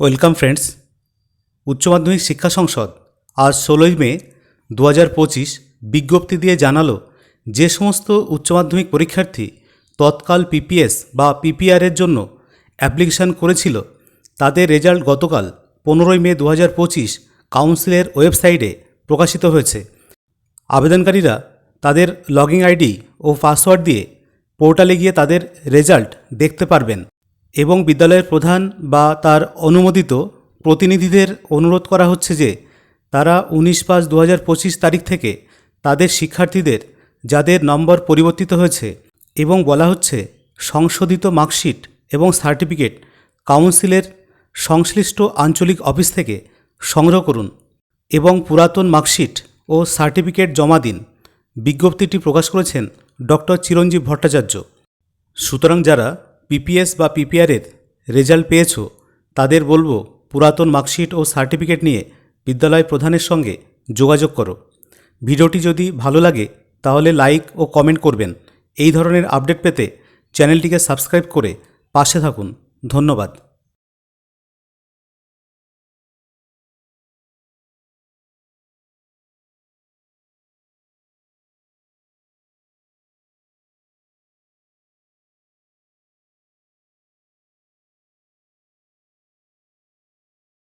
Welcome friends, উচ্চ মাধ্যমিক শিক্ষা সংসদ আজ ষোলোই মে দু হাজার পঁচিশ বিজ্ঞপ্তি দিয়ে জানালো যে সমস্ত উচ্চ মাধ্যমিক পরীক্ষার্থী তৎকাল পিপিএস বা পিপিআরের জন্য অ্যাপ্লিকেশান করেছিল, তাদের রেজাল্ট গতকাল পনেরোই মে দু হাজার পঁচিশ কাউন্সিলের ওয়েবসাইটে প্রকাশিত হয়েছে। আবেদনকারীরা তাদের লগইন আইডি ও পাসওয়ার্ড দিয়ে পোর্টালে গিয়ে তাদের রেজাল্ট দেখতে পারবেন। এবং বিদ্যালয়ের প্রধান বা তার অনুমোদিত প্রতিনিধিদের অনুরোধ করা হচ্ছে যে তারা উনিশ পাঁচ দু হাজার পঁচিশ তারিখ থেকে তাদের শিক্ষার্থীদের, যাদের নম্বর পরিবর্তিত হয়েছে এবং বলা হচ্ছে সংশোধিত মার্কশিট এবং সার্টিফিকেট, কাউন্সিলের সংশ্লিষ্ট আঞ্চলিক অফিস থেকে সংগ্রহ করুন এবং পুরাতন মার্কশিট ও সার্টিফিকেট জমা দিন। বিজ্ঞপ্তিটি প্রকাশ করেছেন ডক্টর চিরঞ্জীব ভট্টাচার্য। সুতরাং যারা পিপিএস বা পিপিআরের রেজাল্ট পেয়েছ, তাদের বলব পুরাতন মার্কশিট ও সার্টিফিকেট নিয়ে বিদ্যালয় প্রধানের সঙ্গে যোগাযোগ করো। ভিডিওটি যদি ভালো লাগে, তাহলে লাইক ও কমেন্ট করবেন। এই ধরনের আপডেট পেতে চ্যানেলটিকে সাবস্ক্রাইব করে পাশে থাকুন। ধন্যবাদ।